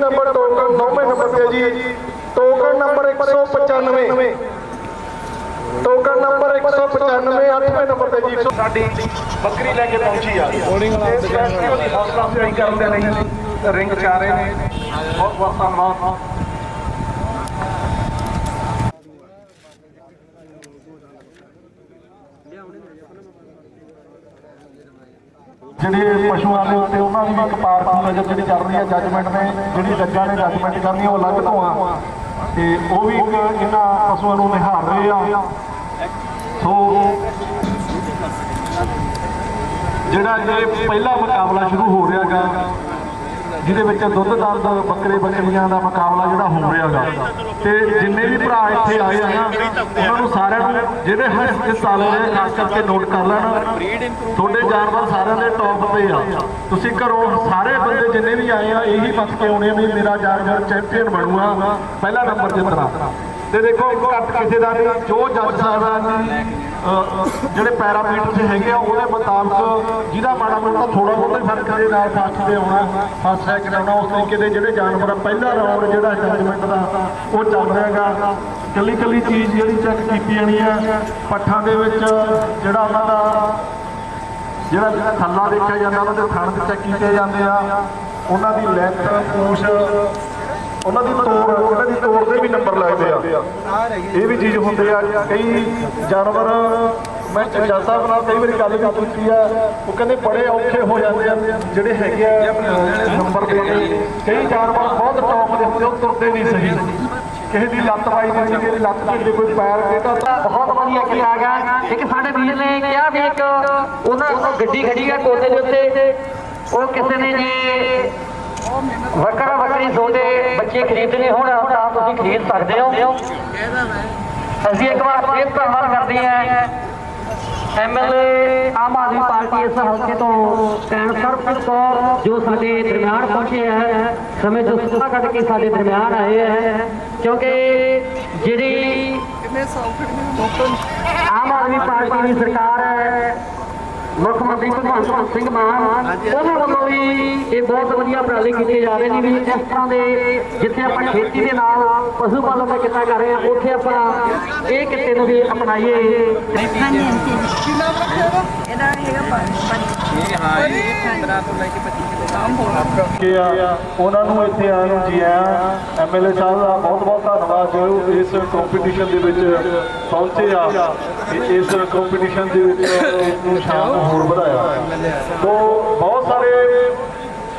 Number token 9ਵੇਂ number ਤੇ ਜੀ। Token number 195 token number 195 8ਵੇਂ ਨੰਬਰ ਤੇ ਜੀ। ਸਾਡੀ ਬੱਕਰੀ ਲੈ ਕੇ ਪਹੁੰਚੀ ਆ। ਫੈਸਟੀਵਲ ਦੀ ਹੌਸਲਾ ਅਫਜ਼ਾਈ ਕਰਨ ਦੇ ਲਈ ਰਿੰਗ ਚਾ ਰਹੇ ਨੇ। ਬਹੁਤ ਬਹੁਤ ਧੰਨਵਾਦ ਜਿਹੜੇ ਪਸ਼ੂਆਂ ਦੇ ਉੱਤੇ ਉਹਨਾਂ ਦੀ ਜਿਹੜੀ ਚੱਲ ਰਹੀ ਹੈ ਜੱਜਮੈਂਟ ਨੇ, ਜਿਹੜੀ ਜੱਜਾਂ ਨੇ ਜੱਜਮੈਂਟ ਕਰਨੀ, ਉਹ ਅਲੱਗ ਤੋਂ ਆ। ਤੇ ਉਹ ਵੀ ਇੱਕ ਇਹਨਾਂ ਪਸ਼ੂਆਂ ਨੂੰ ਨਿਹਾਰ ਰਹੇ ਆ। ਸੋ ਜਿਹੜਾ ਇਹ ਪਹਿਲਾ ਮੁਕਾਬਲਾ ਸ਼ੁਰੂ ਹੋ ਰਿਹਾਗਾ ਜਿਹਦੇ ਵਿੱਚ ਦੁੱਧ ਦਰਦ, ਬੱਕਰੇ ਬੱਕਰੀਆਂ ਦਾ ਮੁਕਾਬਲਾ ਜਿਹੜਾ ਹੋ ਰਿਹਾਗਾ ਤੇ ਜਿੰਨੇ ਵੀ ਭਰਾ ਇੱਥੇ ਆਏ ਆ ਨਾ, ਉਹਨਾਂ ਨੂੰ ਸਾਰਿਆਂ ਨੂੰ ਜਿਹੜੇ ਹਰ ਹਿੱਸਾ ਲੈ ਰਹੇ, ਖਾਸ ਕਰਕੇ ਨੋਟ ਕਰ ਲੈਣਾ, ਤੁਹਾਡੇ ਜਾਨਵਰ ਸਾਰਿਆਂ ਦੇ ਟੌਪ ਤੇ ਆ। ਤੁਸੀਂ ਘਰੋਂ ਸਾਰੇ ਬੰਦੇ ਜਿੰਨੇ ਵੀ ਆਏ ਆ, ਇਹੀ ਪੱਕ ਕੇ ਆਉਣੇ ਵੀ ਮੇਰਾ ਜਾਨਵਰ ਚੈਂਪੀਅਨ ਬਣੂਗਾ। ਪਹਿਲਾ ਨੰਬਰ ਜਿੱਤਣਾ। ਤੇ ਦੇਖੋ, ਘੱਟ ਕਿਸੇ ਦਾ ਨਹੀਂ, ਜੋ ਜੱਜ ਸਾਹਿਬਾਨ ਜਿਹੜੇ ਪੈਰਾਮੀਟਰ ਹੈਗੇ ਆ, ਉਹਦੇ ਮੁਤਾਬਕ ਜਿਹਦਾ ਮਾੜਾ ਮੋਟਾ ਥੋੜਾ ਬਹੁਤਾ ਹੀ ਫ਼ਰਕ ਦੇ ਨਾਲ ਫਸਟ ਤੇ ਆਉਣਾ ਫਸਟ ਸੈਕਿੰਡ ਆਉਣਾ ਉਸ ਤਰੀਕੇ ਦੇ ਜਿਹੜੇ ਜਾਨਵਰ ਆ, ਪਹਿਲਾ ਰਾਉਂਡ ਜਿਹੜਾ ਜੱਜਮੈਂਟ ਦਾ, ਉਹ ਚੱਲ ਰਿਹਾਗਾ ਕੱਲੀ ਕੱਲੀ ਚੀਜ਼ ਜਿਹੜੀ ਚੈੱਕ ਕੀਤੀ ਜਾਣੀ ਆ, ਪੱਠਾਂ ਦੇ ਵਿੱਚ ਜਿਹੜਾ ਉਹਨਾਂ ਦਾ, ਜਿਹੜਾ ਥੱਲਾ ਦੇਖਿਆ ਜਾਂਦਾ ਉਹਨਾਂ ਦੇ ਥਣ ਚੈੱਕ ਕੀਤੇ ਜਾਂਦੇ ਆ। ਉਹਨਾਂ ਦੀ ਲੈਂਥ ਪੂਛ ਉਹਨਾਂ ਦੀ ਤੋੜ ਉਹਨਾਂ ਦੀ ਤੋੜ ਦੇ ਵੀ ਨੰਬਰ ਲੱਗਦੇ ਆ। ਇਹ ਵੀ ਚੀਜ਼ ਹੁੰਦੇ ਆ, ਕਈ ਜਾਨਵਰ, ਮੈਂ ਜੱਜ ਸਾਹਿਬ ਨਾਲ ਕਈ ਵਾਰੀ ਗੱਲ ਵੀ ਕੀਤੀ ਆ, ਉਹ ਕਹਿੰਦੇ ਬੜੇ ਔਖੇ ਹੋ ਜਾਂਦੇ ਆ, ਜਿਹੜੇ ਹੈਗੇ ਆ ਨੰਬਰ ਦੇ ਕਈ ਜਾਨਵਰ ਬਹੁਤ ਟੌਪ ਦੇ ਹੁੰਦੇ ਉਹ ਤੁਰਦੇ ਨਹੀਂ ਸਹੀ। ਕਿਸੇ ਦੀ ਲੱਤ ਵਾਈ ਨਹੀਂ, ਕਿਸੇ ਦੀ ਲੱਤ ਢਿੱਲੀ, ਕੋਈ ਪੈਰ ਟੇਢਾ ਬਹੁਤ ਵਧੀਆ ਕਿਹਾ ਗਿਆ। ਇੱਕ ਸਾਡੇ ਵੀਰ ਨੇ ਕਿਹਾ ਵੀ ਇੱਕ, ਉਹਨਾਂ ਗੱਡੀ ਖੜੀ ਹੈ ਕੋਲੇ ਦੇ ਉੱਤੇ। ਉਹ ਕਿਸੇ ਨੇ ਜੇ ਵੱਖਰਾ ਵੱਖਰੀ ਸੋਦੇ ਬੱਚੇ ਖਰੀਦਣੇ ਹੋਣ ਤਾਂ ਤੁਸੀਂ ਖਰੀਦ ਸਕਦੇ ਹੋ। ਅਸੀਂ ਇੱਕ ਵਾਰ ਫੇਰ ਧੰਨਵਾਦ ਕਰਦੇ ਹਾਂ ਐਮਐਲਏ ਆਮ ਆਦਮੀ ਪਾਰਟੀ ਇਸ ਹਲਕੇ ਤੋਂ ਭੈਣ ਸਰਪ੍ਰੀਤ ਕੌਰ ਜੋ ਸਾਡੇ ਦਰਮਿਆਨ ਪਹੁੰਚੇ ਹੈ। ਸਮੇਂ ਜੋ ਸਮਾਂ ਕੱਢ ਕੇ ਸਾਡੇ ਦਰਮਿਆਨ ਆਏ ਹੈ। ਕਿਉਂਕਿ ਜਿਹੜੀ ਆਮ ਆਦਮੀ ਪਾਰਟੀ ਦੀ ਸਰਕਾਰ ਹੈ ਮੁੱਖ ਮੰਤਰੀ ਭਗਵੰਤ ਸਿੰਘ ਮਾਨ ਉਹਨਾਂ ਵੱਲੋਂ ਵੀ ਇਹ ਬਹੁਤ ਵਧੀਆ ਉਪਰਾਲੇ ਕੀਤੇ ਜਾ ਰਹੇ ਨੇ ਵੀ ਇਸ ਤਰ੍ਹਾਂ ਦੇ ਜਿੱਥੇ ਆਪਾਂ ਖੇਤੀ ਦੇ ਨਾਲ ਪਸ਼ੂ ਪਾਲਣ ਦਾ ਕਿੱਤਾ ਕਰ ਰਹੇ ਆ ਉੱਥੇ ਆਪਾਂ ਇਹ ਕਿੱਤੇ ਨੂੰ ਵੀ ਅਪਣਾਈਏ ਇਹਦਾ ਹੈਗਾ ਪੰਜ ਇਹ 15 ਤੋਂ ਲੈ ਕੇ 25 ਨਾਮ ਹੋਣਾ ਕਿ ਆ ਉਹਨਾਂ ਨੂੰ ਇੱਥੇ ਆਉਣ ਨੂੰ ਜੀ ਆਇਆਂ। ਐਮਐਲਏ ਸਾਹਿਬ ਦਾ ਬਹੁਤ ਬਹੁਤ ਧੰਨਵਾਦ ਜੋ ਇਸ ਕੰਪੀਟੀਸ਼ਨ ਦੇ ਵਿੱਚ ਪਹੁੰਚੇ ਆ ਇਸ ਕੰਪੀਟੀਸ਼ਨ ਦੇ ਵਿੱਚ ਇਹਨੂੰ ਸ਼ਾਨ ਨੂੰ ਹੋਰ ਵਧਾਇਆ। ਤੋਂ ਬਹੁਤ ਸਾਰੇ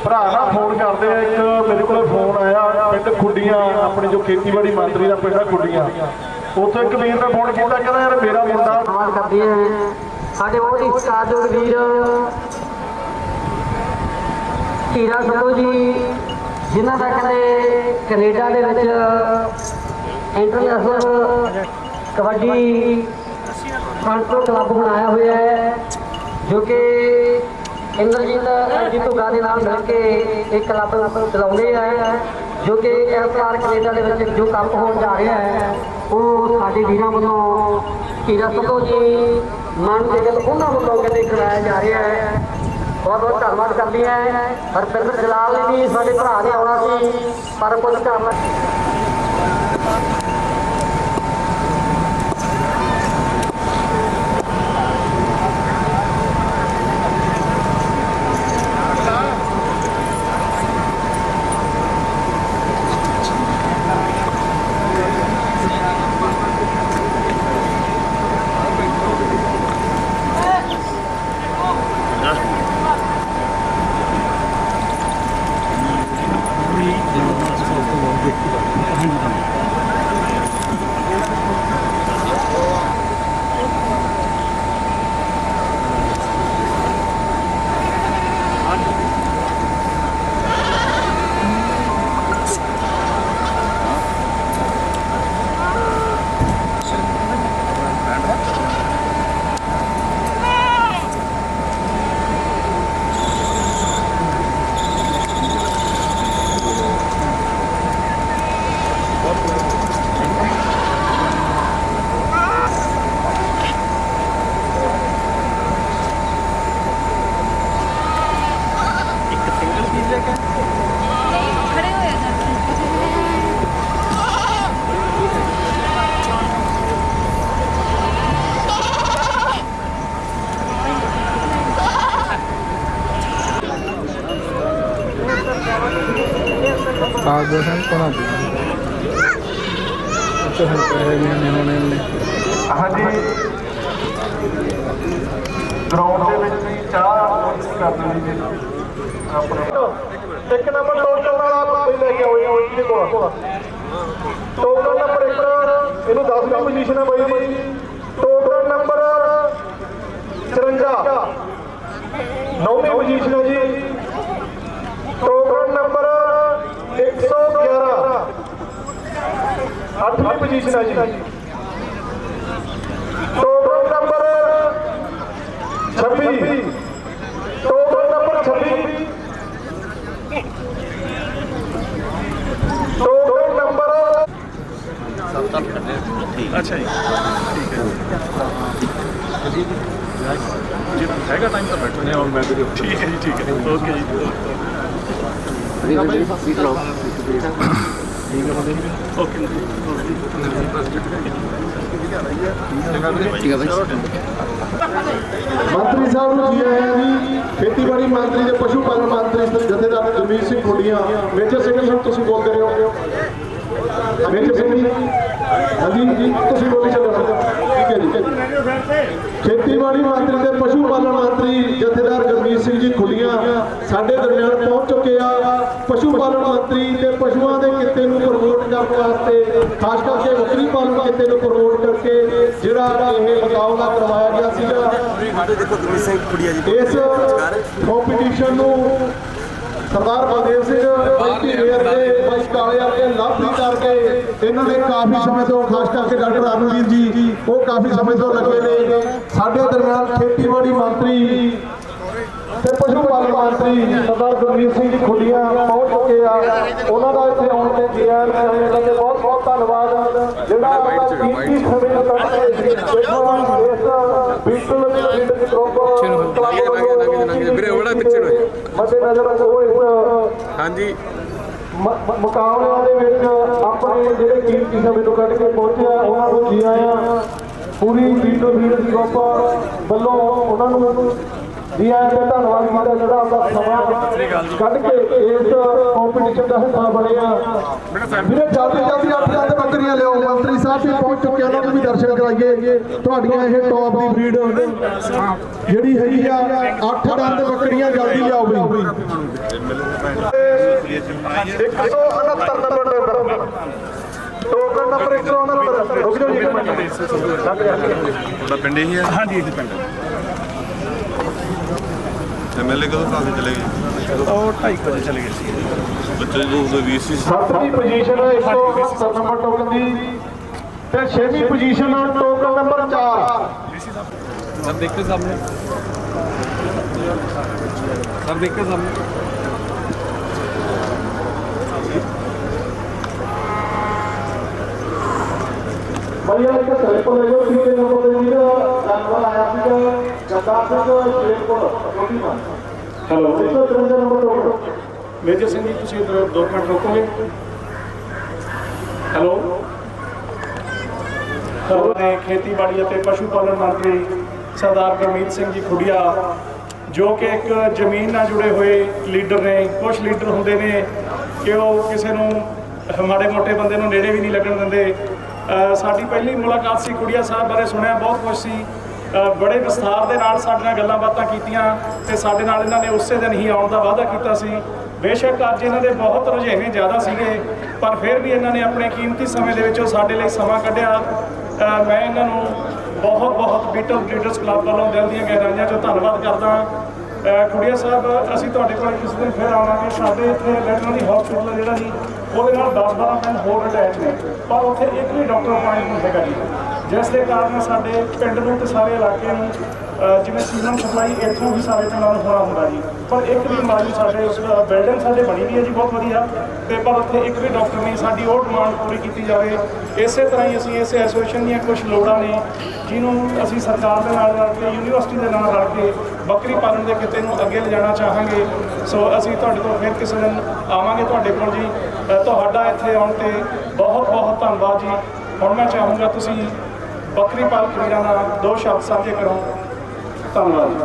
ਭਰਾ ਨਾ ਫੋਨ ਕਰਦੇ ਆ। ਇੱਕ ਮੇਰੇ ਕੋਲ ਫੋਨ ਆਇਆ ਪਿੰਡ ਖੁੱਡੀਆਂ ਆਪਣੇ ਜੋ ਖੇਤੀਬਾੜੀ ਮੰਤਰੀ ਦਾ ਪਿੰਡ ਆ ਖੁੱਡੀਆਂ। ਉੱਥੇ ਇੱਕ ਵੀਰ ਨੇ ਫੋਨ ਕੀਤਾ ਕਹਿੰਦਾ ਯਾਰ ਮੇਰਾ ਮੁੰਡਾ ਧੰਨਵਾਦ ਕਰਦੇ ਹਾਂ ਸਾਡੇ ਬਹੁਤ ਹੀ ਸਤਿਕਾਰਯੋਗ ਵੀਰ ਹੀਰਾ ਸੰਧੂ ਜੀ, ਜਿਨ੍ਹਾਂ ਦਾ ਕਦੇ ਕੈਨੇਡਾ ਦੇ ਵਿੱਚ ਇੰਟਰਨੈਸ਼ਨਲ ਕਬੱਡੀ ਕੰਟਰੋਲ ਕਲੱਬ ਬਣਾਇਆ ਹੋਇਆ ਹੈ, ਜੋ ਕਿ ਇੰਦਰਜੀਤ ਜੀ ਜੀਤੂਗਾ ਦੇ ਨਾਲ ਮਿਲ ਕੇ ਇਹ ਕਲੱਬ ਚਲਾਉਂਦੇ ਆ, ਜੋ ਕਿ ਇਸ ਵਾਰ ਕੈਨੇਡਾ ਦੇ ਵਿੱਚ ਜੋ ਕੰਮ ਹੋਣ ਜਾ ਰਿਹਾ ਹੈ, ਉਹ ਸਾਡੇ ਵੀਰਾਂ ਵੱਲੋਂ ਹੀਰਾ ਸੰਧੂ ਜੀ, ਮਨ ਦੇ ਗੱਲ ਉਹਨਾਂ ਵੱਲੋਂ ਕਿਤੇ ਕਰਾਇਆ ਜਾ ਰਿਹਾ ਹੈ। ਬਹੁਤ ਬਹੁਤ ਧੰਨਵਾਦ ਕਰਦੀ ਹੈ। ਹਰਪਿੰਦਰ ਜਲਾਲ ਨੇ ਵੀ ਸਾਡੇ ਭਰਾ ਨੇ ਆਉਣਾ ਸੀ, ਪਰ ਕੁਝ ਕਾਰਨ पावर बोसन कोना दे तो हम कह रहे हैं इन्होंने हां जी ग्राउंड ਦੇ ਵਿੱਚ ਚਾਹ ਕਰ ਦੇਣੀ ਆਪਣੇ ਇੱਕ ਨੰਬਰ ਟੋਕਨ ਵਾਲਾ ਕੋਈ ਲੈ ਕੇ ਆਓ ਜੀ ਕੋਲ ਟੋਕਨ ਨੰਬਰ 1 ਇਹਨੂੰ 10 ਦੀ ਪੋਜੀਸ਼ਨ ਹੈ ਬਾਈ ਜੀ। ਟੋਕਨ ਨੰਬਰ 54 ਨੌਵੀਂ ਪੋਜੀਸ਼ਨ ਹੈ ਜੀ। ਟੋਕਨ ਨੰਬਰ 111 ਅੱਠਵੀਂ ਪੋਜੀਸ਼ਨ ਹੈ ਜੀ। Token number 26 token number 26 token number ਅੱਛਾ ਜੀ। ਠੀਕ ਹੈ ਜੀ। ਹੈਗਾ ਟਾਈਮ ਤਾਂ ਬੈਠੋ। ਨੇ ਔਰ ਮੈਂ ਤੇ ਠੀਕ ਹੈ ਜੀ ਠੀਕ ਹੈ। ਓਕੇ ਜੀ ਓਕੇ। ਮੰਤਰੀ ਸਾਹਿਬ ਨੂੰ ਜੀ ਆਇਆਂ ਜੀ। ਖੇਤੀਬਾੜੀ ਮੰਤਰੀ ਤੇ ਪਸ਼ੂ ਪਾਲਣ ਮੰਤਰੀ ਸ੍ਰੀ ਜਥੇਦਾਰ ਜਮੀਰ ਸਿੰਘ ਖੁੱਡੀਆਂ। ਮੇਜਰ ਸਿੰਘ ਸਾਹਿਬ ਤੁਸੀਂ ਬੋਲਦੇ ਰਹੇ ਹੋ। ਮੇਜਰ ਸਿੰਘ ਜੀ। ਹਾਂਜੀ ਤੁਸੀਂ ਬੋਲੀ ਚੱਲੋ ਠੀਕ ਹੈ ਜੀ ਖੇਤੀਬਾੜੀ ਮੰਤਰੀ ਤੇ ਪਸ਼ੂ ਪਾਲਣ ਮੰਤਰੀ ਜਥੇਦਾਰ ਜਗਮੀਤ ਸਿੰਘ ਜੀ ਖੁੱਲੀਆਂ ਸਾਡੇ ਦਰਮਿਆਨ ਪਹੁੰਚ ਚੁੱਕੇ ਆ। ਪਸ਼ੂ ਪਾਲਣ ਮੰਤਰੀ ਤੇ ਪਸ਼ੂਆਂ ਦੇ ਕਿੱਤੇ ਨੂੰ ਪ੍ਰਮੋਟ ਕਰਨ ਵਾਸਤੇ ਖਾਸ ਕਰਕੇ ਬੱਕਰੀ ਪਾਲਣ ਕਿੱਤੇ ਨੂੰ ਪ੍ਰਮੋਟ ਕਰਕੇ ਜਿਹੜਾ ਇਹ ਮੁਕਾਬਲਾ ਕਰਵਾਇਆ ਗਿਆ ਸੀਗਾ। ਇਸ ਕੰਪੀਟੀਸ਼ਨ ਨੂੰ ਸਰਦਾਰ ਬਲਦੇਵ ਸਿੰਘ ਬਾਈ ਮੇਅਰ ਦੇ ਬਾਈ ਕਾਲੇ ਵਰਗੇ ਲਾਭੀ ਕਰਕੇ ਇਹਨਾਂ ਦੇ ਕਾਫੀ ਸਮੇਂ ਤੋਂ ਖਾਸ ਕਰਕੇ ਡਾਕਟਰ ਅਰਨਵੀਰ ਜੀ ਉਹ ਕਾਫੀ ਸਮੇਂ ਤੋਂ ਲੱਗੇ ਨੇ। ਸਾਡੇ ਦਰਮਿਆਨ ਖੇਤੀਬਾੜੀ ਮੰਤਰੀ ਤੇ ਪਸ਼ੂ ਪਾਲਣ ਮੰਤਰੀ ਸਰਦਾਰ ਗੁਰਮੀਤ ਸਿੰਘ ਜੀ ਖੁੱਡੀਆਂ ਪਹੁੰਚ ਚੁੱਕੇ ਆ। ਉਹਨਾਂ ਦਾ ਇੱਥੇ ਆਉਣ ਤੇ ਜੀ ਆਇਆਂ ਨੂੰ ਉਹਨਾਂ ਦੇ ਬਹੁਤ ਬਹੁਤ ਧੰਨਵਾਦ। ਜਿਹੜਾ ਆਪਣਾ ਕੀਮਤੀ ਸਮੇਂ ਨੂੰ ਕੱਢ ਕੇ ਦੇਖੋ ਇਸ ਬਿਲਕੁਲ ਪਿੰਡ ਦੀ ਗਰੁੱਪ ਵੀਰੇ ਉਹੜਾ ਪਿੱਛੇ ਮੱਦੇ ਨਜ਼ਰ ਉਹ ਇਸ ਹਾਂਜੀ। ਮੁਕਾਬਲਿਆਂ ਦੇ ਵਿੱਚ ਆਪਣੇ ਜਿਹੜੇ ਕੀਮਤੀ ਸਮੇਂ ਨੂੰ ਕੱਢ ਕੇ ਪਹੁੰਚਿਆ ਉਹਨਾਂ ਨੂੰ ਜੀ ਆਇਆਂ। ਪੂਰੀ ਵੀਡੀਓ ਵੀਰ ਦੀ ਵੱਲੋਂ ਉਹਨਾਂ ਨੂੰ ਜੀ ਆਇਆਂ ਦਾ ਧੰਨਵਾਦ ਕੀਤਾ ਜਿਹੜਾ ਆਪਦਾ ਸਮਾਂ ਕੱਢ ਕੇ ਇਸ ਕੰਪੀਟੀਸ਼ਨ ਦਾ ਹਿੱਸਾ ਬਣੇ ਆ। ਵੀਰੇ ਜਲਦੀ ਜਲਦੀ ਅੱਠ ਦੰਦ ਬੱਕਰੀਆਂ ਲਿਆਓ। ਮੰਤਰੀ ਸਾਹਿਬ ਵੀ ਪਹੁੰਚ ਚੁੱਕੇ ਉਹਨਾਂ ਨੂੰ ਵੀ ਦਰਸ਼ਨ ਕਰਾਈਏ। ਤੁਹਾਡੀਆਂ ਇਹ ਟੌਪ ਦੀ ਬਰੀਡ ਜਿਹੜੀ ਹੈਗੀ ਆ ਅੱਠ ਦੰਦ ਬੱਕਰੀਆਂ ਜਲਦੀ ਲਿਆਓ ਬਈ। 169 ਨੰਬਰ ਟੋਕਨ ਨੰਬਰ 169 ਰੁਕ ਜਾਓ ਜੀ ਇੱਕ ਮਿੰਟ। ਤੁਹਾਡਾ ਪਿੰਡ ਹੀ ਹੈ? ਹਾਂਜੀ ਇਹ ਪਿੰਡ ਐਮਐਲਏ ਕਦੋਂ ਦੇ ਚਲੇ ਗਏ ਉਹ 2:30 ਵਜੇ ਚਲੇ ਗਏ ਸੀ। ਬੱਚੇ ਨੂੰ ਉਹਦੇ 20 ਸੀ। ਸੱਤਵੀਂ ਪੋਜੀਸ਼ਨ 169 ਨੰਬਰ ਟੋਕਨ ਦੀ ਤੇ ਛੇਵੀਂ ਪੋਜੀਸ਼ਨ ਟੋਕਨ ਨੰਬਰ 4 ਸਰ ਦੇਖੋ ਸਾਹਮਣੇ। ਸਰ ਦੇਖੋ ਸਾਹਮਣੇ। ਭਈਆ ਇੱਕ ਸੈਂਪਲ ਲੈ ਲਓ ਤੀਜੇ ਨੰਬਰ ਤੇ ਜਿਹੜਾ ਜਾਨਵਰ ਆਇਆ ਹੈਲੋ 153 ਮੇਜਰ ਸਿੰਘ ਜੀ, ਤੁਸੀਂ ਇੱਧਰ ਦੋ ਮਿੰਟ ਰੁਕੋਗੇ? ਹੈਲੋ? ਹੈਲੋ ਦੇ ਖੇਤੀਬਾੜੀ ਅਤੇ ਪਸ਼ੂ ਪਾਲਣ ਮੰਤਰੀ ਸਰਦਾਰ ਗੁਰਮੀਤ ਸਿੰਘ ਜੀ ਖੁੱਡੀਆ, ਜੋ ਕਿ ਇੱਕ ਜ਼ਮੀਨ ਨਾਲ ਜੁੜੇ ਹੋਏ ਲੀਡਰ ਨੇ। ਕੁਝ ਲੀਡਰ ਹੁੰਦੇ ਨੇ ਕਿ ਉਹ ਕਿਸੇ ਨੂੰ ਮਾੜੇ ਮੋਟੇ ਬੰਦੇ ਨੂੰ ਨੇੜੇ ਵੀ ਨਹੀਂ ਲੱਗਣ ਦਿੰਦੇ। ਸਾਡੀ ਪਹਿਲੀ ਮੁਲਾਕਾਤ ਸੀ ਖੁੱਡੀਆ ਸਾਹਿਬ ਬਾਰੇ ਸੁਣਿਆ, ਬਹੁਤ ਕੁਝ ਸੀ। ਬੜੇ ਵਿਸਥਾਰ ਦੇ ਨਾਲ ਸਾਡੇ ਨਾਲ ਗੱਲਾਂ ਬਾਤਾਂ ਕੀਤੀਆਂ ਤੇ ਸਾਡੇ ਨਾਲ ਇਹਨਾਂ ਨੇ ਉਸੇ ਦਿਨ ਹੀ ਆਉਣ ਦਾ ਵਾਅਦਾ ਕੀਤਾ ਸੀ। ਬੇਸ਼ੱਕ ਅੱਜ ਇਹਨਾਂ ਦੇ ਬਹੁਤ ਰੁਝੇਵੇਂ ਜ਼ਿਆਦਾ ਸੀਗੇ, ਪਰ ਫਿਰ ਵੀ ਇਹਨਾਂ ਨੇ ਆਪਣੇ ਕੀਮਤੀ ਸਮੇਂ ਦੇ ਵਿੱਚੋਂ ਸਾਡੇ ਲਈ ਸਮਾਂ ਕੱਢਿਆ। ਮੈਂ ਇਹਨਾਂ ਨੂੰ ਬਹੁਤ ਬਹੁਤ ਬੀਟਲ ਲੀਡਰਸ ਕਲੱਬ ਵੱਲੋਂ ਦਿਲ ਦੀਆਂ ਗਹਿਰਾਈਆਂ 'ਚੋਂ ਧੰਨਵਾਦ ਕਰਦਾ ਖੁੜੀਆ ਸਾਹਿਬ, ਅਸੀਂ ਤੁਹਾਡੇ ਕੋਲ ਕਿਸੇ ਦਿਨ ਫਿਰ ਆਵਾਂਗੇ। ਸਾਡੇ ਇੱਥੇ ਵੈਟਰਨਰੀ ਹਸਪੀਟਲ ਜਿਹੜਾ ਜੀ, ਉਹਦੇ ਨਾਲ 10-12 ਪਿੰਡ ਹੋਰ ਅਟੈਚ ਨੇ, ਪਰ ਉੱਥੇ ਇੱਕ ਵੀ ਡਾਕਟਰ ਪੁਆਇੰਟ ਨਹੀਂ ਹੈਗਾ ਜੀ। ਜਿਸ ਦੇ ਕਾਰਨ ਸਾਡੇ ਪਿੰਡ ਨੂੰ ਤੇ ਸਾਰੇ ਇਲਾਕੇ ਨੂੰ ਜਿਵੇਂ ਸੀਜ਼ਨ ਸਪਲਾਈ ਇੱਥੋਂ ਹੀ ਸਾਰੇ ਪਿੰਡਾਂ ਨੂੰ ਹੋਣਾ ਹੁੰਦਾ ਜੀ। ਪਰ ਇੱਕ ਵੀ ਮਰੀਜ਼ ਸਾਡੇ ਉਸ ਬਿਲਡਿੰਗ ਸਾਡੇ ਬਣੀ ਵੀ ਹੈ ਜੀ, ਬਹੁਤ ਵਧੀਆ। ਤੇ ਪਰ ਉੱਥੇ ਇੱਕ ਵੀ ਡਾਕਟਰ ਨਹੀਂ ਸਾਡੀ ਉਹ ਡਿਮਾਂਡ ਪੂਰੀ ਕੀਤੀ ਜਾਵੇ। ਇਸੇ ਤਰ੍ਹਾਂ ਹੀ ਅਸੀਂ ਇਸ ਐਸੋਸੀਏਸ਼ਨ ਦੀਆਂ ਕੁਝ ਲੋੜਾਂ ਨੇ, ਜਿਹਨੂੰ ਅਸੀਂ ਸਰਕਾਰ ਦੇ ਨਾਲ ਰਲ ਕੇ ਯੂਨੀਵਰਸਿਟੀ ਦੇ ਨਾਲ ਰਲ ਕੇ ਬੱਕਰੀ ਪਾਲਣ ਦੇ ਕਿੱਤੇ ਨੂੰ ਅੱਗੇ ਲਿਜਾਣਾ ਚਾਹਾਂਗੇ। ਸੋ ਅਸੀਂ ਤੁਹਾਡੇ ਕੋਲ ਫਿਰ ਕਿਸੇ ਦਿਨ ਆਵਾਂਗੇ ਤੁਹਾਡੇ ਕੋਲ ਜੀ। ਤੁਹਾਡਾ ਇੱਥੇ ਆਉਣ ਤੇ ਬਹੁਤ ਬਹੁਤ ਧੰਨਵਾਦ ਜੀ। ਹੁਣ ਮੈਂ ਚਾਹੂੰਗਾ ਤੁਸੀਂ ਬੱਕਰੀ ਪਾਲਕ ਵੀਰਾਂ ਨਾਲ ਦੋ ਸ਼ਬਦ ਸਾਂਝੇ ਕਰੋ। ਧੰਨਵਾਦ। ਜੀ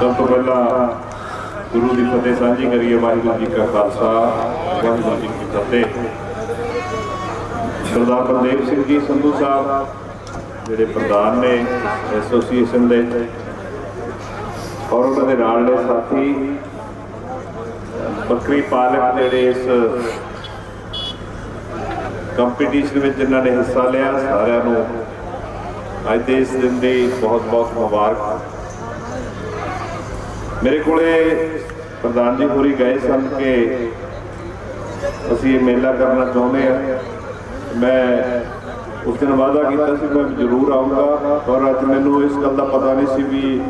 ਸਭ ਤੋਂ ਪਹਿਲਾਂ ਗੁਰੂ ਦੀ ਫਤਿਹ ਸਾਂਝੀ ਕਰੀਏ। ਵਾਹਿਗੁਰੂ ਜੀ ਕਾ ਖਾਲਸਾ, ਵਾਹਿਗੁਰੂ ਜੀ ਕੀ ਫਤਿਹ। ਸਰਦਾਰ ਬਲਦੇਵ ਸਿੰਘ ਜੀ ਸੰਧੂ ਸਾਹਿਬ, ਜਿਹੜੇ ਪ੍ਰਧਾਨ ਨੇ ਐਸੋਸੀਏਸ਼ਨ ਦੇ, ਔਰ ਉਹਨਾਂ ਦੇ ਨਾਲ ਦੇ ਸਾਥੀ ਬੱਕਰੀ ਪਾਲਕ ਜਿਹੜੇ ਇਸ ਕੰਪੀਟੀਸ਼ਨ ਵਿੱਚ ਜਿਨ੍ਹਾਂ ਨੇ ਹਿੱਸਾ ਲਿਆ, ਸਾਰਿਆਂ ਨੂੰ ਅੱਜ ਦੇ ਇਸ ਦਿਨ ਦੀ ਬਹੁਤ ਬਹੁਤ ਮੁਬਾਰਕ। ਮੇਰੇ ਕੋਲੇ ਪ੍ਰਧਾਨ ਜੀ ਹੋਰੀ ਗਏ ਸਨ ਕਿ ਅਸੀਂ ਇਹ ਮੇਲਾ ਕਰਨਾ ਚਾਹੁੰਦੇ ਆ ਮੈਂ ਉਸ ਦਿਨ ਵਾਅਦਾ ਕੀਤਾ ਸੀ, ਮੈਂ ਜ਼ਰੂਰ ਆਉਂਗਾ ਪਰ ਅੱਜ ਮੈਨੂੰ ਇਸ ਗੱਲ ਦਾ ਪਤਾ ਨਹੀਂ ਸੀ ਵੀ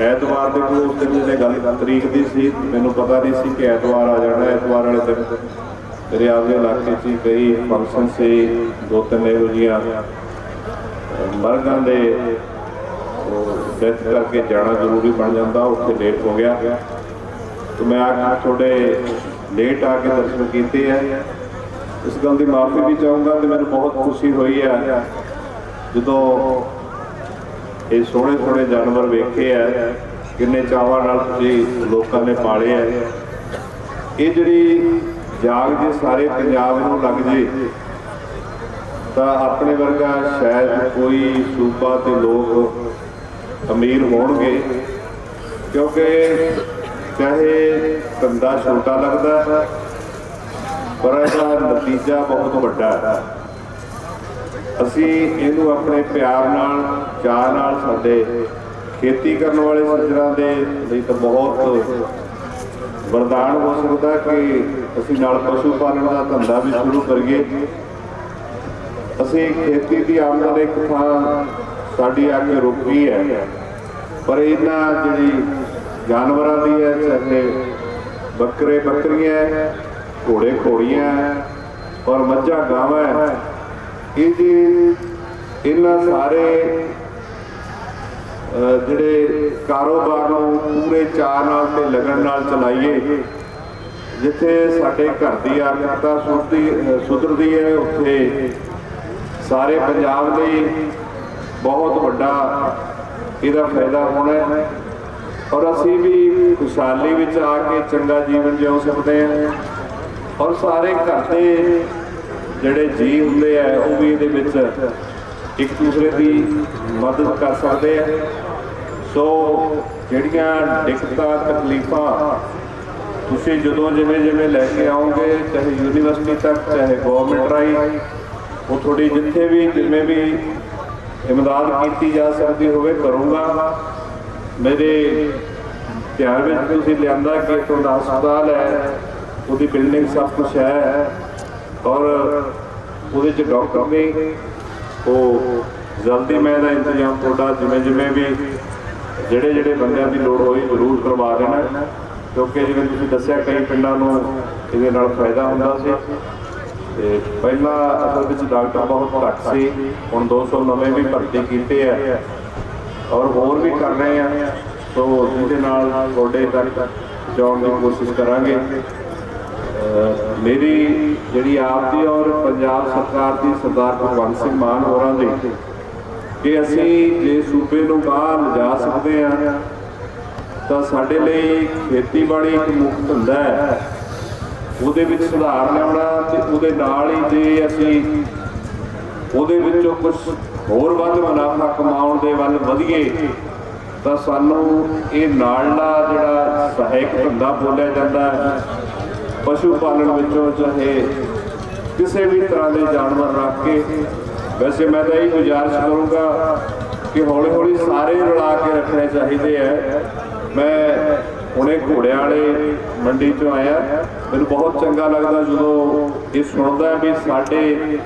ਐਤਵਾਰ ਦੇ ਕੋਲ ਉਸ ਦਿਨ ਜਿਹੜੇ ਗੱਲ ਤਰੀਕ ਦੀ ਸੀ, ਮੈਨੂੰ ਪਤਾ ਨਹੀਂ ਸੀ ਕਿ ਐਤਵਾਰ ਆ ਜਾਣਾ, ਐਤਵਾਰ ਵਾਲੇ ਦਿਨ ਮੇਰੇ ਆਪਦੇ ਇਲਾਕੇ 'ਚ ਹੀ ਕਈ ਫੰਕਸ਼ਨ ਸੀ ਦੋ ਤਿੰਨ ਇਹੋ ਜਿਹੀਆਂ ਮਰਗਾਂ ਦੇ ਡੈਥ ਕਰਕੇ ਜਾਣਾ ਜ਼ਰੂਰੀ ਬਣ ਜਾਂਦਾ, ਉੱਥੇ ਲੇਟ ਹੋ ਗਿਆ। ਤੇ ਮੈਂ ਆ ਕੇ ਥੋੜੇ ਲੇਟ ਆ ਕੇ ਦਰਸ਼ਨ ਕੀਤੇ ਆ। ਇਸ ਗੱਲ ਦੀ ਮਾਫੀ ਵੀ ਚਾਹੂੰਗਾ ਤੇ ਮੈਨੂੰ ਬਹੁਤ ਖੁਸ਼ੀ ਹੋਈ ਹੈ ਜਦੋਂ ਇਹ ਸੋਹਣੇ ਸੋਹਣੇ ਜਾਨਵਰ ਵੇਖੇ ਆ ਕਿੰਨੇ ਚਾਵਾਂ ਨਾਲ ਤੁਸੀਂ ਲੋਕਾਂ ਨੇ ਪਾਲੇ ਆ। ਇਹ ਜਿਹੜੀ ਜਾਗ ਜੇ ਸਾਰੇ ਪੰਜਾਬ ਨੂੰ ਲੱਗ ਜੇ ਤਾਂ ਆਪਣੇ ਵਰਗਾ ਸ਼ਾਇਦ ਕੋਈ ਸੂਬਾ ਤੇ ਲੋਕ ਅਮੀਰ ਹੋਣਗੇ ਕਿਉਂਕਿ ਚਾਹੇ ਧੰਦਾ ਛੋਟਾ ਲੱਗਦਾ ਹੈ, ਪਰ ਇਹਦਾ ਨਤੀਜਾ ਬਹੁਤ ਵੱਡਾ ਹੈ। ਅਸੀਂ ਇਹਨੂੰ ਆਪਣੇ ਪਿਆਰ ਨਾਲ ਚਾਹ ਨਾਲ ਸਾਡੇ ਖੇਤੀ ਕਰਨ ਵਾਲੇ ਸੱਜਣਾਂ ਦੇ ਲਈ ਤਾਂ ਬਹੁਤ ਵਰਦਾਨ ਹੋ ਸਕਦਾ ਕਿ ਅਸੀਂ ਨਾਲ ਪਸ਼ੂ ਪਾਲਣ ਦਾ ਧੰਦਾ ਵੀ ਸ਼ੁਰੂ ਕਰੀਏ। ਅਸੀਂ ਖੇਤੀ ਦੀ ਆਮਦਨ ਇੱਕ ਥਾਂ ਸਾਡੀ ਆ ਕੇ ਰੁਕੀ ਹੈ, ਪਰ ਇਹਨਾਂ ਜਿਹੜੀ ਜਾਨਵਰਾਂ ਦੀ ਹੈ, ਚਾਹੇ ਬੱਕਰੇ ਬੱਕਰੀਆਂ ਘੋੜੇ ਘੋੜੀਆਂ ਔਰ ਮੱਝਾਂ ਗਾਵਾਂ ਹੈ, ਜੀ ਇਹਨਾਂ ਸਾਰੇ ਜਿਹੜੇ ਕਾਰੋਬਾਰ ਨੂੰ ਪੂਰੇ ਚਾਅ ਨਾਲ ਤੇ ਲਗਨ ਨਾਲ ਚਲਾਈਏ ਜਿੱਥੇ ਸਾਡੇ ਘਰ ਦੀ ਆਰਥਿਕਤਾ ਸੁਧਰਦੀ ਸੁਧਰਦੀ ਹੈ ਉੱਥੇ ਸਾਰੇ ਪੰਜਾਬ ਲਈ ਬਹੁਤ ਵੱਡਾ ਇਹਦਾ ਫਾਇਦਾ ਹੋਣਾ ਹੈ। ਔਰ ਅਸੀਂ ਵੀ ਖੁਸ਼ਹਾਲੀ ਵਿੱਚ ਆ ਕੇ ਚੰਗਾ ਜੀਵਨ ਜਿਉ ਸਕਦੇ ਹਾਂ। ਔਰ ਸਾਰੇ ਘਰ ਦੇ ਜਿਹੜੇ ਜੀ ਹੁੰਦੇ ਆ, ਉਹ ਵੀ ਇਹਦੇ ਵਿੱਚ ਇੱਕ ਦੂਸਰੇ ਦੀ ਮਦਦ ਕਰ ਸਕਦੇ ਆ। ਸੋ ਜਿਹੜੀਆਂ ਦਿੱਕਤਾਂ, ਤਕਲੀਫਾਂ ਤੁਸੀਂ ਜਦੋਂ ਜਿਵੇਂ ਜਿਵੇਂ ਲੈ ਕੇ ਆਓਗੇ, ਚਾਹੇ ਯੂਨੀਵਰਸਿਟੀ ਤੱਕ, ਚਾਹੇ ਗਵਰਨਮੈਂਟ ਰਾਈ ਉਹ ਤੁਹਾਡੀ ਜਿੱਥੇ ਵੀ ਜਿਵੇਂ ਵੀ ਇਮਦਾਦ ਕੀਤੀ ਜਾ ਸਕਦੀ ਹੋਵੇ, ਕਰੂੰਗਾ। ਮੇਰੇ ਧਿਆਨ ਵਿੱਚ ਤੁਸੀਂ ਲਿਆਂਦਾ ਕਿ ਤੁਹਾਡਾ ਹਸਪਤਾਲ ਹੈ, ਉਹਦੀ ਬਿਲਡਿੰਗ ਸਭ ਕੁਝ ਹੈ। ਔਰ ਉਹਦੇ ਚ ਡਾਕਟਰ ਨੇ ਉਹ ਜਲਦੀ ਮੈਂ ਦਾ ਇੰਤਜ਼ਾਮ ਤੁਹਾਡਾ ਜਿਵੇਂ ਜਿਵੇਂ ਵੀ ਜਿਹੜੇ ਜਿਹੜੇ ਬੰਦਿਆਂ ਦੀ ਲੋੜ ਹੋਈ ਜ਼ਰੂਰ ਕਰਵਾ ਦੇਣਾ। ਕਿਉਂਕਿ ਜਿਵੇਂ ਤੁਸੀਂ ਦੱਸਿਆ ਕਈ ਪਿੰਡਾਂ ਨੂੰ ਇਹਦੇ ਨਾਲ ਫਾਇਦਾ ਹੁੰਦਾ ਸੀ। ਤੇ ਪਹਿਲਾਂ ਅਸਲ ਵਿੱਚ ਡਾਕਟਰ ਬਹੁਤ ਘੱਟ ਸੀ। ਹੁਣ 200 ਨਵੇਂ ਵੀ ਭਰਤੀ ਕੀਤੇ ਆ। ਔਰ ਹੋਰ ਵੀ ਕਰ ਰਹੇ ਆ। ਸੋ ਜਿਹਦੇ ਨਾਲ ਤੁਹਾਡੇ ਤੱਕ ਜਾਣ ਦੀ ਕੋਸ਼ਿਸ਼ ਕਰਾਂਗੇ। ਮੇਰੀ ਜਿਹੜੀ ਆਪ ਦੀ ਔਰ ਪੰਜਾਬ ਸਰਕਾਰ ਦੀ ਸਰਦਾਰ ਭਗਵੰਤ ਸਿੰਘ ਮਾਨ ਹੋਰਾਂ ਦੀ ਕਿ ਅਸੀਂ ਜੇ ਸੂਬੇ ਨੂੰ ਬਾਹਰ ਲਿਜਾ ਸਕਦੇ ਆ ਤਾਂ ਸਾਡੇ ਲਈ ਖੇਤੀਬਾੜੀ ਇੱਕ ਮੁੱਖ ਧੰਦਾ ਹੈ। ਉਹਦੇ ਵਿੱਚ ਸੁਧਾਰ ਲਿਆਉਣਾ ਤੇ ਉਹਦੇ ਨਾਲ ਹੀ ਜੇ ਅਸੀਂ ਉਹਦੇ ਵਿੱਚੋਂ ਕੁਝ ਹੋਰ ਵੱਧ ਮੁਨਾਫਾ ਕਮਾਉਣ ਦੇ ਵੱਲ ਵਧੀਏ, ਤਾਂ ਸਾਨੂੰ ਇਹ ਨਾਲੜਾ ਜਿਹੜਾ ਸਹਾਇਕ ਧੰਦਾ ਬੋਲਿਆ ਜਾਂਦਾ ਹੈ। ਪਸ਼ੂ ਪਾਲਣ ਵਿੱਚੋਂ ਚਾਹੇ ਕਿਸੇ ਵੀ ਤਰ੍ਹਾਂ ਦੇ ਜਾਨਵਰ ਰੱਖ ਕੇ, ਵੈਸੇ ਮੈਂ ਤਾਂ ਇਹ ਗੁਜ਼ਾਰਿਸ਼ ਕਰੂੰਗਾ ਕਿ ਹੌਲੀ ਹੌਲੀ ਸਾਰੇ ਰਲਾ ਕੇ ਰੱਖਣੇ ਚਾਹੀਦੇ ਆ। ਮੈਂ ਹੁਣੇ ਘੋੜਿਆਂ ਵਾਲੇ ਮੰਡੀ ਚੋਂ ਆਇਆ। ਮੈਨੂੰ ਬਹੁਤ ਚੰਗਾ ਲੱਗਦਾ ਜਦੋਂ ਇਹ ਸੁਣਦਾ ਵੀ ਸਾਡੇ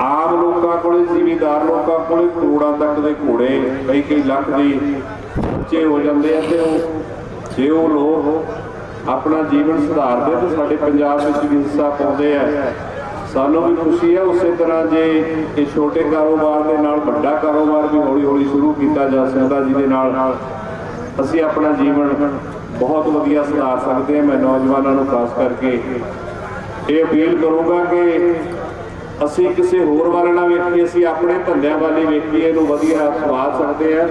ਆਮ ਲੋਕਾਂ ਕੋਲੇ, ਜ਼ਿਮੀਦਾਰ ਲੋਕਾਂ ਕੋਲੇ ਕਰੋੜਾਂ ਤੱਕ ਦੇ ਘੋੜੇ ਕਈ ਕਈ ਲੱਖ ਦੀ ਬੱਚੇ ਹੋ ਜਾਂਦੇ ਆ ਤੇ ਉਹ ਜੇ ਉਹ ਲੋਕ ਆਪਣਾ ਜੀਵਨ ਸੁਧਾਰਦੇ ਤਾਂ ਸਾਡੇ ਪੰਜਾਬ ਵਿੱਚ ਵੀ ਹਿੱਸਾ ਪਾਉਂਦੇ ਆ। ਸਾਨੂੰ ਵੀ ਖੁਸ਼ੀ ਹੈ ਉਸੇ ਤਰ੍ਹਾਂ ਜੇ ਇਹ ਛੋਟੇ ਕਾਰੋਬਾਰ ਦੇ ਨਾਲ ਵੱਡਾ ਕਾਰੋਬਾਰ ਵੀ ਹੌਲੀ ਹੌਲੀ ਸ਼ੁਰੂ ਕੀਤਾ ਜਾ ਸਕਦਾ ਜਿਹਦੇ ਨਾਲ ਅਸੀਂ ਆਪਣਾ ਜੀਵਨ ਬਹੁਤ ਵਧੀਆ ਸੁਧਾਰ ਸਕਦੇ ਹਾਂ ਮੈਂ ਨੌਜਵਾਨਾਂ ਨੂੰ ਖਾਸ ਕਰਕੇ ਇਹ ਅਪੀਲ ਕਰੂੰਗਾ ਕਿ ਅਸੀਂ ਕਿਸੇ ਹੋਰ ਵੱਲ ਨਾ ਵੇਖੀਏ, ਅਸੀਂ ਆਪਣੇ ਧੰਦਿਆਂ ਵਾਲੀ ਵੇਖੀਏ ਨੂੰ ਵਧੀਆ ਸਵਾਰ ਸਕਦੇ ਹਾਂ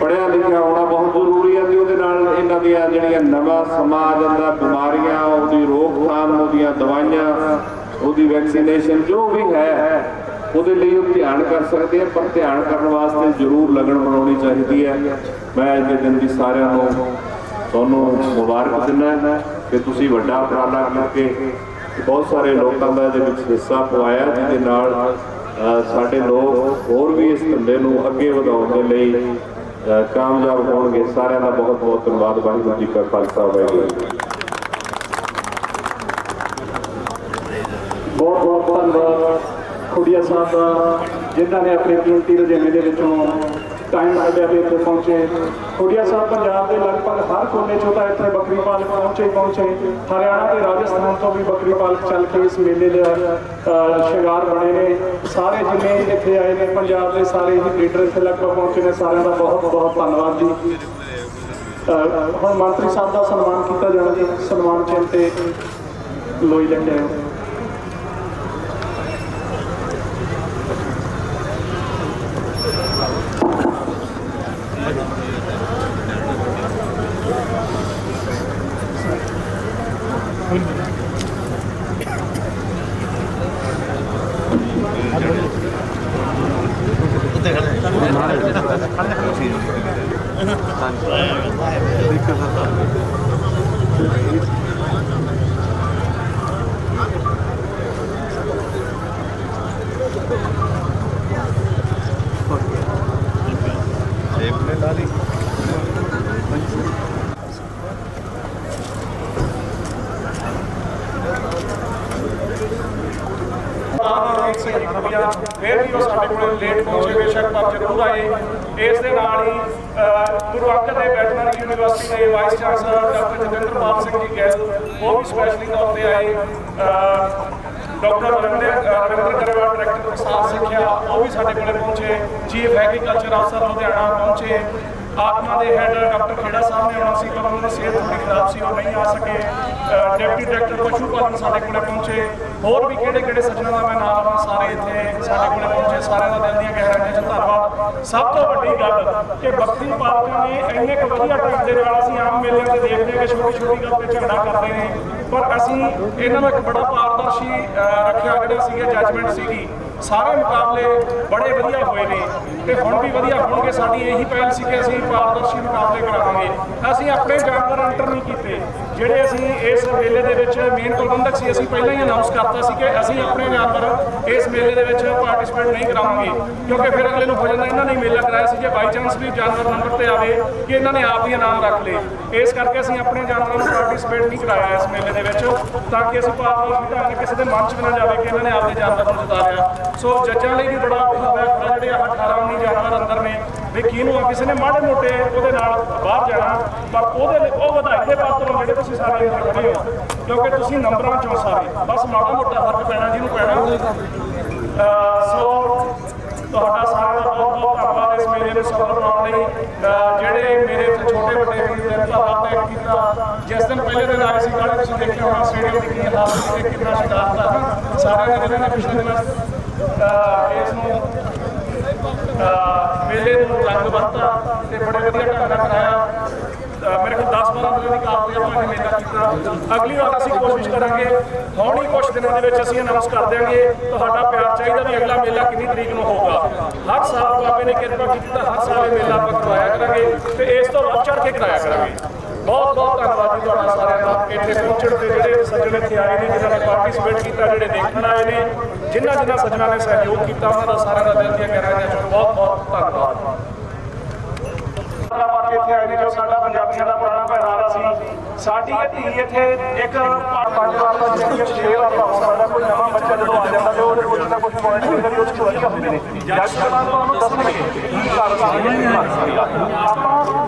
ਪੜਿਆ ਲਿਖਿਆ ਹੋਣਾ ਬਹੁਤ ਜ਼ਰੂਰੀ ਹੈ ਕਿ ਉਹਦੇ ਨਾਲ ਇਹਨਾਂ ਦੀਆਂ ਜਿਹੜੀਆਂ ਨਵਾਂ ਸਮਾਂ ਆ ਜਾਂਦਾ ਬਿਮਾਰੀਆਂ, ਉਹਦੀ ਰੋਕਥਾਮ, ਉਹਦੀਆਂ ਦਵਾਈਆਂ, ਉਹਦੀ ਵੈਕਸੀਨੇਸ਼ਨ ਜੋ ਵੀ ਹੈ, ਉਹਦੇ ਲਈ ਉਹ ਧਿਆਨ ਕਰ ਸਕਦੇ ਆ, ਪਰ ਧਿਆਨ ਕਰਨ ਵਾਸਤੇ ਜ਼ਰੂਰ ਲਗਨ ਬਣਾਉਣੀ ਚਾਹੀਦੀ ਹੈ ਮੈਂ ਅੱਜ ਦੇ ਦਿਨ ਦੀ ਸਾਰਿਆਂ ਨੂੰ ਤੁਹਾਨੂੰ ਮੁਬਾਰਕ ਦਿੰਦਾ ਕਿ ਤੁਸੀਂ ਵੱਡਾ ਉਪਰਾਲਾ ਕਰਕੇ ਬਹੁਤ ਸਾਰੇ ਲੋਕਾਂ ਦਾ ਇਹਦੇ ਵਿੱਚ ਹਿੱਸਾ ਪਵਾਇਆ, ਜਿਹਦੇ ਨਾਲ ਸਾਡੇ ਲੋਕ ਹੋਰ ਵੀ ਇਸ ਧੰਦੇ ਨੂੰ ਅੱਗੇ ਵਧਾਉਣ ਦੇ ਲਈ ਕਾਮਯਾਬ ਹੋਣਗੇ ਸਾਰਿਆਂ ਦਾ ਬਹੁਤ ਬਹੁਤ ਧੰਨਵਾਦ, ਵਾਹਿਗੁਰੂ ਜੀ ਕਾ ਖਾਲਸਾ, ਵਾਹਿਗੁਰੂ ਜੀ ਬਹੁਤ ਬਹੁਤ ਧੰਨਵਾਦ ਖੁੱਡੀਆ ਸਾਹਿਬ ਦਾ, ਜਿਨ੍ਹਾਂ ਨੇ ਆਪਣੇ ਕੀਮਤੀ ਰੁਝੇਵੇਂ ਦੇ ਵਿੱਚੋਂ ਟਾਈਮ ਕੱਢਿਆ ਤੇ ਇੱਥੇ ਪਹੁੰਚੇ। ਖੁੱਡੀਆ ਸਾਹਿਬ ਪੰਜਾਬ ਦੇ ਲਗਭਗ ਹਰ ਕੋਨੇ ਚੋਂ ਤਾਂ ਇੱਥੇ ਬੱਕਰੀ ਪਾਲਕ ਪਹੁੰਚੇ ਪਹੁੰਚੇ। ਹਰਿਆਣਾ ਤੇ ਰਾਜਸਥਾਨ ਤੋਂ ਵੀ ਬੱਕਰੀ ਪਾਲਕ ਚੱਲ ਕੇ ਇਸ ਮੇਲੇ ਦਾ ਸ਼ਿੰਗਾਰ ਬਣੇ ਨੇ। ਸਾਰੇ ਜਿੰਨੇ ਇੱਥੇ ਆਏ ਨੇ, ਪੰਜਾਬ ਦੇ ਸਾਰੇ ਹੀ ਲੀਡਰ ਇੱਥੇ ਲਗਭਗ ਪਹੁੰਚੇ ਨੇ। ਸਾਰਿਆਂ ਦਾ ਬਹੁਤ ਬਹੁਤ ਧੰਨਵਾਦ ਜੀ। ਹੁਣ ਮੰਤਰੀ ਸਾਹਿਬ ਦਾ ਸਨਮਾਨ ਕੀਤਾ ਜਾਣਾ ਜੀ ਸਨਮਾਨ ਚਿੰਨ੍ਹ ਤੇ ਲੋਈ ਲੈ ਕੇ ਆਇਓ। because of chancellor doctor Singh ji ਗੈਲ ਉਹ ਵੀ ਸਪੈਸ਼ਲੀ ਤੌਰ ਤੇ ਆਏ ਡਾਕਟਰ ਰਵਿੰਦਰ ਰਵਿੰਦਰ ਗਰੇਵਾਲ ਡਾਇਰੈਕਟਰ ਪ੍ਰਸਾਦ ਸਿੱਖਿਆ, ਉਹ ਵੀ ਸਾਡੇ ਕੋਲੇ ਪਹੁੰਚੇ ਚੀਫ ਐਗਰੀਕਲਚਰ ਅਫਸਰ ਲੁਧਿਆਣਾ ਪਹੁੰਚੇ, ਆਤਮਾ ਦੇ ਹੈਡ ਡਾਕਟਰ ਖੇੜਾ ਸਾਹਿਬ ਨੇ ਆਉਣਾ ਸੀ, ਪਰ ਉਹਨਾਂ ਦੀ ਸਿਹਤ ਥੋੜੀ ਖਰਾਬ ਸੀ, ਉਹ ਨਹੀਂ ਆ ਸਕੇ। ਡਿਪਟੀ ਡਾਇਰੈਕਟਰ ਪਸ਼ੂ ਪਾਲਣ ਸਾਡੇ ਕੋਲੇ ਪਹੁੰਚੇ। ਹੋਰ ਵੀ ਕਿਹੜੇ ਕਿਹੜੇ ਸੱਜਣਾਂ ਦਾ ਮੈਂ ਨਾਮ ਸਾਰੇ ਇੱਥੇ ਸਾਡੇ ਕੋਲੇ ਪਹੁੰਚੇ। ਸਾਰਿਆਂ ਦਾ ਦਿਲ ਦੀਆਂ ਗਹਿਰਾਈਆਂ 'ਚ ਧੰਨਵਾਦ। ਸਭ ਤੋਂ ਵੱਡੀ ਗੱਲ ਕਿ ਬੱਕਰੀ ਪਾਲਕਾਂ ਨੇ ਇੰਨੇ ਕੁ ਵਧੀਆ ਢੰਗ ਦੇ ਨਾਲ ਅਸੀਂ ਆਮ ਮੇਲਿਆਂ ਤੇ ਦੇਖਦੇ ਹਾਂ ਕਿ ਛੋਟੀ ਛੋਟੀ ਗੱਲ ਤੇ ਝਗੜਾ ਕਰਦੇ ਨੇ। ਪਰ ਅਸੀਂ ਇਹਨਾਂ ਨੂੰ ਇੱਕ ਬੜਾ ਪਾਰਦਰਸ਼ੀ ਰੱਖਿਆ ਜਿਹੜਾ ਸੀਗਾ ਜੱਜਮੈਂਟ ਸੀਗੀ। ਸਾਰੇ ਮੁਕਾਬਲੇ ਬੜੇ ਵਧੀਆ ਹੋਏ ਨੇ ਤੇ ਹੁਣ ਵੀ ਵਧੀਆ ਹੋਣਗੇ। ਸਾਡੀ ਇਹੀ ਪਹਿਲ ਸੀ ਕਿ ਅਸੀਂ ਪਾਰਦਰਸ਼ੀ ਮੁਕਾਬਲੇ ਕਰਾਵਾਂਗੇ। ਅਸੀਂ ਆਪਣੇ ਜਾਨਵਰ ਐਂਟਰ ਨਹੀਂ ਕੀਤੇ। ਜਿਹੜੇ ਅਸੀਂ ਇਸ ਮੇਲੇ ਦੇ ਵਿੱਚ ਮੇਨ ਪ੍ਰਬੰਧਕ ਸੀ, ਅਸੀਂ ਪਹਿਲਾਂ ਹੀ ਅਨਾਉਂਸ ਕਰਤਾ ਸੀ ਕਿ ਅਸੀਂ ਆਪਣੇ ਜਾਨਵਰ ਇਸ ਮੇਲੇ ਦੇ ਵਿੱਚ ਪਾਰਟਿਸਿਪੇਟ ਨਹੀਂ ਕਰਾਵਾਂਗੇ ਕਿਉਂਕਿ ਫਿਰ ਅਗਲੇ ਨੂੰ ਹੋ ਜਾਂਦਾ ਇਹਨਾਂ ਨੇ ਮੇਲਾ ਕਰਾਇਆ ਸੀ ਜੇ ਬਾਈ ਚਾਂਸ ਵੀ ਜਾਨਵਰ ਨੰਬਰ ਤੇ ਆਵੇ, ਕਿ ਇਹਨਾਂ ਨੇ ਆਪ ਹੀ ਇਨਾਮ ਰੱਖ ਲਏ। ਇਸ ਕਰਕੇ ਅਸੀਂ ਆਪਣੇ ਜਾਨਵਰਾਂ ਨੂੰ ਪਾਰਟਿਸਿਪੇਟ ਨਹੀਂ ਕਰਾਇਆ ਇਸ ਮੇਲੇ ਦੇ ਵਿੱਚ, ਤਾਂ ਕਿ ਅਸੀਂ ਪਾਰਦਰਸ਼ੀ ਢੰਗ ਨਾਲ ਕਿਸੇ ਦੇ ਮਨ 'ਚ ਵੀ ਨਾ ਜਾਵੇ ਕਿ ਇਹਨਾਂ ਨੇ ਆਪਦੇ ਜਾਨਵਰ ਨੂੰ ਜਿਤਾਇਆ ਸੋ ਜੱਜਾਂ ਲਈ ਵੀ ਬੜਾ ਔਖਾ ਹੋਇਆ ਜਿਹੜੇ ਆਹ 18 19 ਜਾਨਵਰ ਅੰਦਰ ਨੇ ਵੀ ਕਿਹਨੂੰ ਕਿਸੇ ਨੇ ਮਾੜੇ ਮੋਟੇ ਉਹਦੇ ਨਾਲ ਬਾਹਰ ਜਾਣਾ, ਪਰ ਉਹਦੇ ਲਈ ਉਹ ਵਧਾਈ ਦੇ ਪਾਤਰ ਜਿਹੜੇ ਤੁਸੀਂ ਸਾਰੇ ਇੱਥੇ ਖੜੇ ਹੋ। ਕਿਉਂਕਿ ਤੁਸੀਂ ਨੰਬਰਾਂ ਚੋਂ ਸਾਰੇ, ਬਸ ਮਾੜਾ ਮੋਟਾ ਫ਼ਰਕ ਪੈਣਾ ਜਿਹਨੂੰ ਪੈਣਾ। ਸੋ ਤੁਹਾਡਾ ਸਾਰਿਆਂ ਦਾ ਬਹੁਤ ਬਹੁਤ ਧੰਨਵਾਦ ਇਸ ਮੇਲੇ ਨੂੰ ਸਫਲ ਬਣਾਉਣ ਲਈ। ਜਿਹੜੇ ਮੇਰੇ ਇੱਥੇ ਛੋਟੇ ਵੱਡੇ ਵੀਰ ਨੇ ਧੰਨਵਾਦ ਤੈਅ ਕੀਤਾ। ਜਿਸ ਦਿਨ ਪਹਿਲੇ ਦਿਨ ਆਏ ਸੀ, ਕੱਲ੍ਹ ਤੁਸੀਂ ਦੇਖਿਆ ਹੋਣਾ, ਸਟੇਡੀਅਮ ਦੀ ਕੀ ਹਾਲਤ ਸੀ, ਕਿੰਨਾ ਸ਼ਿਕਾਰ ਸਾਰਿਆਂ ਨੇ ਜਿਹੜੇ ਪਿਛਲੇ ਦਿਨਾਂ ਇਸ ਨੂੰ ਮੇਲੇ ਨੂੰ ਰੰਗ ਬੰਨਤਾ ਤੇ ਬੜੇ ਵਧੀਆ ਢੰਗ ਨਾਲ ਕਰਾਇਆ ਮੇਰੇ ਕੋਲ 10 12 ਦਿਨਾਂ ਦੀ ਕਾਰਵਾਈ ਆਪਾਂ ਮੇਲਾ ਕੀਤਾ। ਅਗਲੀ ਵਾਰ ਅਸੀਂ ਕੋਸ਼ਿਸ਼ ਕਰਾਂਗੇ, ਹੁਣ ਹੀ ਕੁਝ ਦਿਨਾਂ ਦੇ ਵਿੱਚ ਅਸੀਂ ਅਨਾਉਂਸ ਕਰ ਦਿਆਂਗੇ, ਤੁਹਾਡਾ ਪਿਆਰ ਚਾਹੀਦਾ ਵੀ ਅਗਲਾ ਮੇਲਾ ਕਿੰਨੀ ਤਰੀਕ ਨੂੰ ਹੋਊਗਾ। ਹਰ ਸਾਲ ਬਾਬੇ ਨੇ ਕਿਰਪਾ ਕੀਤੀ ਤਾਂ ਹਰ ਸਾਲ ਇਹ ਮੇਲਾ ਆਪਾਂ ਕਰਵਾਇਆ ਕਰਾਂਗੇ ਤੇ ਇਸ ਤੋਂ ਵੱਧ ਚੜ ਕੇ ਕਰਾਇਆ ਕਰਾਂਗੇ। ਬਹੁਤ ਬਹੁਤ ਧੰਨਵਾਦ ਜੀ ਤੁਹਾਡਾ ਸਾਰਿਆਂ ਦਾ। ਇੱਥੇ ਪਹੁੰਚਣ ਤੇ ਜਿਹੜੇ ਸੱਜਣ ਇੱਥੇ ਆਏ ਨੇ, ਜਿਨ੍ਹਾਂ ਨੇ ਪਾਰਟਿਸਿਪੇਟ ਕੀਤਾ, ਜਿਹੜੇ ਦੇਖਣ ਆਏ ਨੇ, ਜਿਨ੍ਹਾਂ ਜਿਨ੍ਹਾਂ ਸੱਜਣਾਂ ਨੇ ਸਹਿਯੋਗ ਕੀਤਾ, ਉਹਨਾਂ ਦਾ ਸਾਰਿਆਂ ਦਾ ਦਿਲ ਦੀਆਂ ਗਹਿਰਾਈਆਂ ਚੋਂ ਬਹੁਤ ਬਹੁਤ ਧੰਨਵਾਦ। ਇੱਥੇ ਆਏ ਨੇ, ਜੋ ਸਾਡਾ ਪੰਜਾਬੀਆਂ ਦਾ ਪੁਰਾਣਾ ਪਹਿਰਾਵਾ ਸੀ। ਸਾਡੀ ਇਹ ਧੀ ਇੱਥੇ ਇੱਕ ਪੰਜ ਵਾਰ ਦਾ ਜਿਹੜਾ ਛੇ ਵਾਰ ਦਾ ਹੋ ਕੋਈ ਨਵਾਂ ਬੱਚਾ ਜਦੋਂ ਆ ਜਾਂਦਾ, ਤੇ ਉਹ ਕੁਝ ਨਾ ਕੁਝ ਪੁਆਇੰਟ ਹੁੰਦਾ ਵੀ ਉਹ ਚ ਵਧੀਆ ਹੁੰਦੇ ਨੇ। ਜੱਜ ਸਾਹਿਬਾਨ ਤੁਹਾਨੂੰ ਦੱਸਣਗੇ ਕੀ ਕਾਰਨ ਸੀ। ਆਪਾਂ